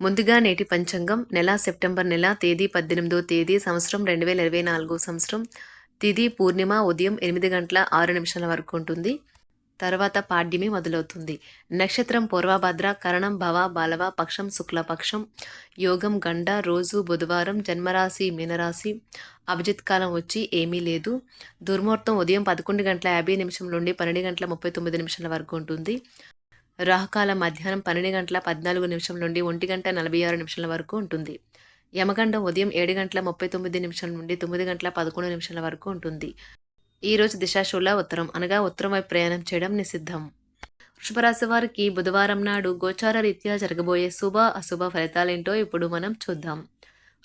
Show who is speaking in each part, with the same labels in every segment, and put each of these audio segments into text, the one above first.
Speaker 1: ముందుగా నేటి పంచాంగం నెల సెప్టెంబర్ నెల తేదీ పద్దెనిమిదో తేదీ సంవత్సరం రెండు వేల ఇరవై నాలుగో సంవత్సరం. తిది పూర్ణిమ ఉదయం ఎనిమిది గంటల ఆరు నిమిషాల వరకు ఉంటుంది. తర్వాత పాడ్యమి మొదలవుతుంది. నక్షత్రం పూర్వభద్ర కరణం భవ బాలవ పక్షం శుక్లపక్షం యోగం గండ రోజు బుధవారం జన్మరాశి మీనరాశి. అభిజిత్ కాలం వచ్చి ఏమీ లేదు. దుర్ముహూర్తం ఉదయం పదకొండు గంటల యాభై నిమిషం నుండి పన్నెండు గంటల ముప్పై తొమ్మిది నిమిషాల వరకు ఉంటుంది. రాహుకాలం మధ్యాహ్నం పన్నెండు గంటల పద్నాలుగు నిమిషం నుండి ఒంటి గంట నలభై ఆరు నిమిషాల వరకు ఉంటుంది. యమగండం ఉదయం ఏడు గంటల ముప్పై తొమ్మిది నిమిషాల నుండి తొమ్మిది గంటల పదకొండు నిమిషాల వరకు ఉంటుంది. ఈరోజు దిశాశూల ఉత్తరం. అనగా ఉత్తరం వైపు ప్రయాణం చేయడం నిషిద్ధం. వృషభరాశి వారికి బుధవారం నాడు గోచార రీత్యా జరగబోయే శుభ అశుభ ఫలితాలేంటో ఇప్పుడు మనం చూద్దాం.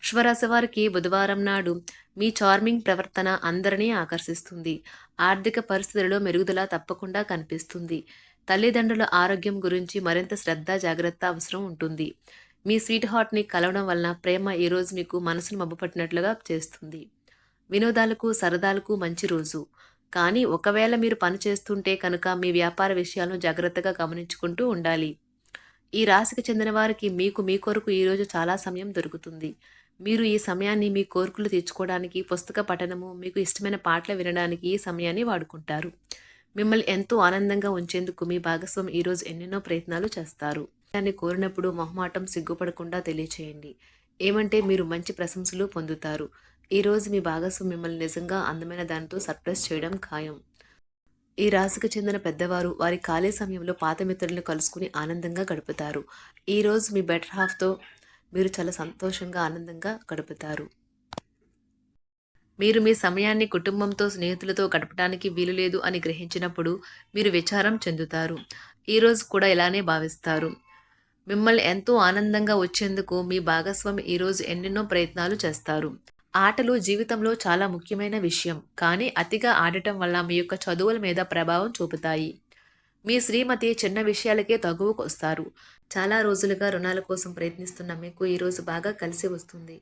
Speaker 1: వృషభరాశి వారికి బుధవారం నాడు మీ చార్మింగ్ ప్రవర్తన అందరినీ ఆకర్షిస్తుంది. ఆర్థిక పరిస్థితులలో మెరుగుదల తప్పకుండా కనిపిస్తుంది. తల్లిదండ్రుల ఆరోగ్యం గురించి మరింత శ్రద్ధ జాగ్రత్త అవసరం ఉంటుంది. మీ స్వీట్ హార్ట్ని కలవడం వలన ప్రేమ ఈరోజు మీకు మనసును మబ్బుపట్టినట్లుగా చేస్తుంది. వినోదాలకు సరదాలకు మంచి రోజు. కానీ ఒకవేళ మీరు పని చేస్తుంటే కనుక మీ వ్యాపార విషయాలను జాగ్రత్తగా గమనించుకుంటూ ఉండాలి. ఈ రాశికి చెందిన వారికి మీకు మీ కొరకు ఈరోజు చాలా సమయం దొరుకుతుంది. మీరు ఈ సమయాన్ని మీ కోరికలు తీర్చుకోవడానికి పుస్తక పఠనము మీకు ఇష్టమైన పాటలు వినడానికి ఈ సమయాన్ని వాడుకుంటారు. మిమ్మల్ని ఎంతో ఆనందంగా ఉంచేందుకు మీ భాగస్వామి ఈరోజు ఎన్నెన్నో ప్రయత్నాలు చేస్తారు. దాన్ని కోరినప్పుడు మొహమాటం సిగ్గుపడకుండా తెలియచేయండి. ఏమంటే మీరు మంచి ప్రశంసలు పొందుతారు. ఈరోజు మీ భాగస్వామి మిమ్మల్ని నిజంగా అందమైన దానితో సర్ప్రైజ్ చేయడం ఖాయం. ఈ రాశికి చెందిన పెద్దవారు వారి ఖాళీ సమయంలో పాత మిత్రులను కలుసుకుని ఆనందంగా గడుపుతారు. ఈరోజు మీ బెటర్ హాఫ్తో మీరు చాలా సంతోషంగా ఆనందంగా గడుపుతారు. మీరు మీ సమయాన్ని కుటుంబంతో స్నేహితులతో గడపడానికి వీలు లేదు అని గ్రహించినప్పుడు మీరు విచారం చెందుతారు. ఈరోజు కూడా ఇలానే భావిస్తారు. మిమ్మల్ని ఎంతో ఆనందంగా వచ్చేందుకు మీ భాగస్వామి ఈరోజు ఎన్నెన్నో ప్రయత్నాలు చేస్తారు. ఆటలు జీవితంలో చాలా ముఖ్యమైన విషయం. కానీ అతిగా ఆడటం వల్ల మీ యొక్క చదువుల మీద ప్రభావం చూపుతాయి. మీ శ్రీమతి చిన్న విషయాలకే తగువకు వస్తారు. చాలా రోజులుగా రుణాల కోసం ప్రయత్నిస్తున్న మీకు ఈరోజు బాగా కలిసి వస్తుంది.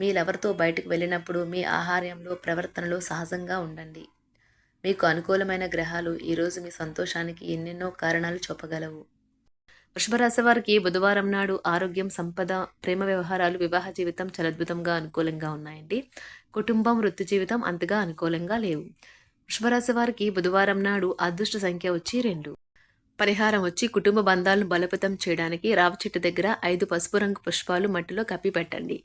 Speaker 1: మీ లవర్తో బయటకు వెళ్ళినప్పుడు మీ ఆహార్యంలో ప్రవర్తనలో సహజంగా ఉండండి. మీకు అనుకూలమైన గ్రహాలు ఈరోజు మీ సంతోషానికి ఎన్నెన్నో కారణాలు చూపగలవు. వృషభరాశి వారికి బుధవారం నాడు ఆరోగ్యం సంపద ప్రేమ వ్యవహారాలు వివాహ జీవితం చలద్భుతంగా అనుకూలంగా ఉన్నాయండి. కుటుంబం వృత్తి జీవితం అంతగా అనుకూలంగా లేవు. వృషభరాశి వారికి బుధవారం నాడు అదృష్ట సంఖ్య వచ్చి రెండు. పరిహారం వచ్చి కుటుంబ బంధాలను బలపతం చేయడానికి రావి చెట్టు దగ్గర ఐదు పసుపు రంగు పుష్పాలు మట్టిలో కప్పి పెట్టండి